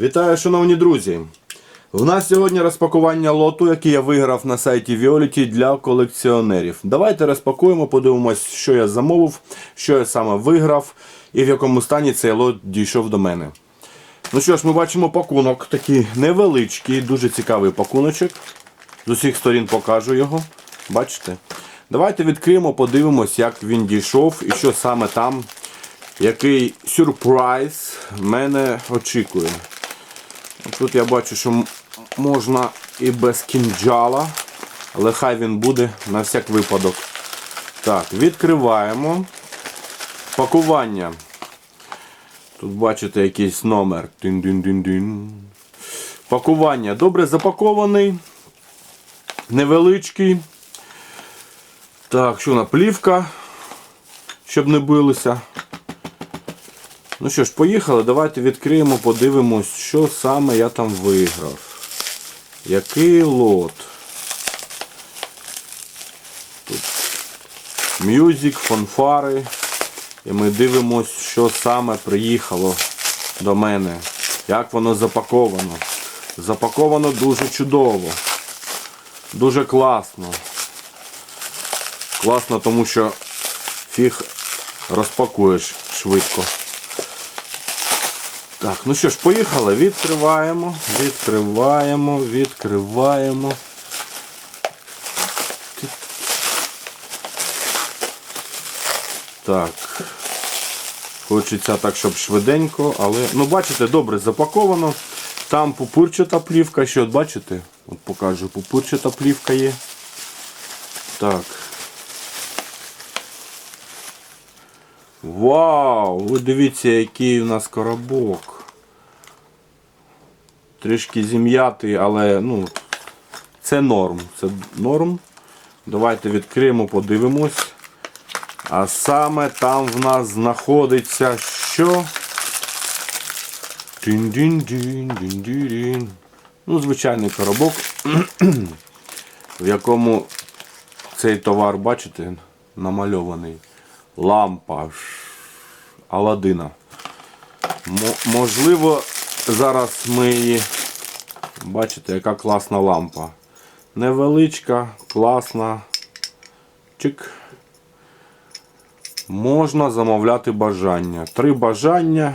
Вітаю, шановні друзі! У нас сьогодні розпакування лоту, який я виграв на сайті Violet для колекціонерів. Давайте розпакуємо, подивимось, що я замовив, що я саме виграв і в якому стані цей лот дійшов до мене. Ну що ж, ми бачимо пакунок, такий невеличкий, дуже цікавий пакуночок. З усіх сторін покажу його. Бачите? Давайте відкриємо, подивимось, як він дійшов і що саме там, який сюрприз мене очікує. Тут я бачу, що можна і без кінджала, але хай він буде на всяк випадок. Так, відкриваємо. Пакування. Тут бачите якийсь номер. Тин-дин-дин-дин. Пакування добре запакований. Невеличкий. Так, що на плівка, щоб не билися. Ну що ж, поїхали, давайте відкриємо, подивимось, що саме я там виграв. Який лот? Тут мюзик, фанфари. І ми дивимось, що саме приїхало до мене. Як воно запаковано. Запаковано дуже чудово. Дуже класно. Класно, тому що фіг розпакуєш швидко. Так, ну що ж, поїхали. Відкриваємо, відкриваємо, відкриваємо. Так. Хочеться так, щоб швиденько, але. Ну, бачите, добре запаковано. Там пупирчата плівка, ще от бачите? От покажу, пупирчата плівка є. Так. Вау! Ви дивіться, який у нас коробок. Трішки зім'ятий, але ну, це норм. Це норм. Давайте відкриємо, подивимось. А саме там в нас знаходиться що? Ну, звичайний коробок, в якому цей товар, бачите, намальований. Лампа Аладдина. Мо- можливо, зараз ми її. Бачите, яка класна лампа. Невеличка, класна. Чик. Можна замовляти бажання. Три бажання.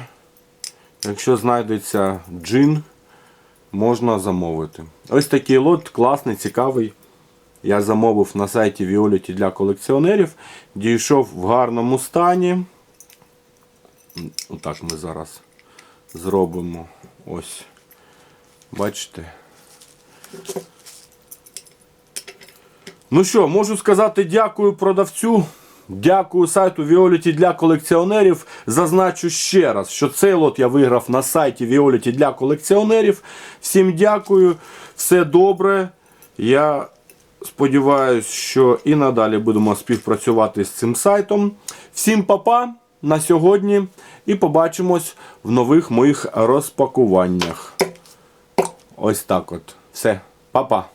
Якщо знайдеться джин, можна замовити. Ось такий лот, класний, цікавий. Я замовив на сайті Violet для колекціонерів. Дійшов в гарному стані. Отак ми зараз зробимо. Ось. Бачите. Ну що, можу сказати дякую продавцю. Дякую сайту Violet для колекціонерів. Зазначу ще раз, що цей лот я виграв на сайті Violet для колекціонерів. Всім дякую, все добре. Я сподіваюся, що і надалі будемо співпрацювати з цим сайтом. Всім папа на сьогодні і побачимось в нових моїх розпакуваннях. Ось так от. Все, па-па.